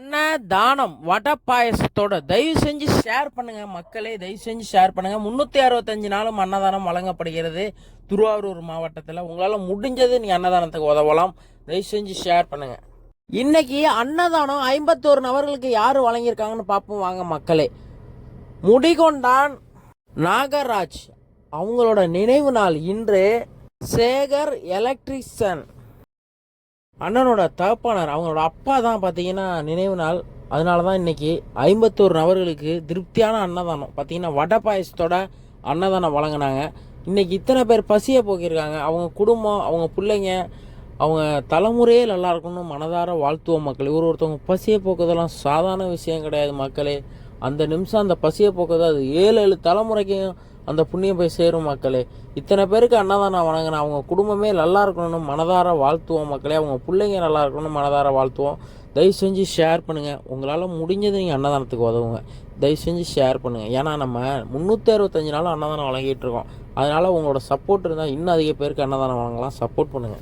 அன்னதானம் தானம் வடை பாயசத்தோட தயவு செஞ்சு ஷேர் பண்ணுங்க மக்களே தயவு செஞ்சு ஷேர் பண்ணுங்க. முன்னூத்தி அறுபத்தஞ்சு நாளும் அன்னதானம் வழங்கப்படுகிறது திருவாரூர் மாவட்டத்தில். உங்களால் முடிஞ்சது நீங்கள் அன்னதானத்துக்கு உதவலாம். தயவு செஞ்சு ஷேர் பண்ணுங்க. இன்னைக்கு அன்னதானம் ஐம்பத்தோரு நபர்களுக்கு யார் வழங்கியிருக்காங்கன்னு பார்ப்போம். வாங்க மக்களே. முடிகொண்டான் நாகராஜ். அவங்களோட நினைவு நாள் இன்று சேகர் எலக்ட்ரிஷன் அண்ணனோட தகப்பானார் அவங்களோட அப்பா தான் பார்த்தீங்கன்னா நினைவு நாள். அதனால தான் இன்னைக்கு ஐம்பத்தோரு நபர்களுக்கு திருப்தியான அன்னதானம். பார்த்தீங்கன்னா வடை பாயசத்தோட அன்னதானம் வழங்கினாங்க. இன்னைக்கு இத்தனை பேர் பசியை போக்கியிருக்காங்க அவங்க குடும்பம் அவங்க பிள்ளைங்க அவங்க தலைமுறையே நல்லா இருக்கணும்னு மனதார வாழ்த்துவோம் மக்கள். ஒரு ஒருத்தவங்க பசியை போக்குறதெல்லாம் சாதாரண விஷயம் கிடையாது மக்களே. அந்த நிமிஷம் அந்த பசியை போக்குறது அது ஏழு ஏழு தலைமுறைக்கும் அந்த புண்ணியம் போய் சேரும் மக்களே. இத்தனை பேருக்கு அன்னதானம் வணங்கின அவங்க குடும்பமே நல்லா இருக்கணும்னு மனதார வாழ்த்துவோம் மக்களே. அவங்க பிள்ளைங்க நல்லா இருக்கணும்னு மனதார வாழ்த்துவோம். தயவு செஞ்சு ஷேர் பண்ணுங்கள் உங்களால் முடிஞ்சது நீங்கள் அன்னதானத்துக்கு உதவுங்க. தயவு செஞ்சு ஷேர் பண்ணுங்கள் ஏன்னா நம்ம முந்நூற்றி அறுபத்தஞ்சு நாள் அன்னதானம் வழங்கிட்டு இருக்கோம். அதனால் உங்களோட சப்போர்ட் இருந்தால் இன்னும் அதிக பேருக்கு அன்னதானம் வழங்கலாம். சப்போர்ட் பண்ணுங்கள்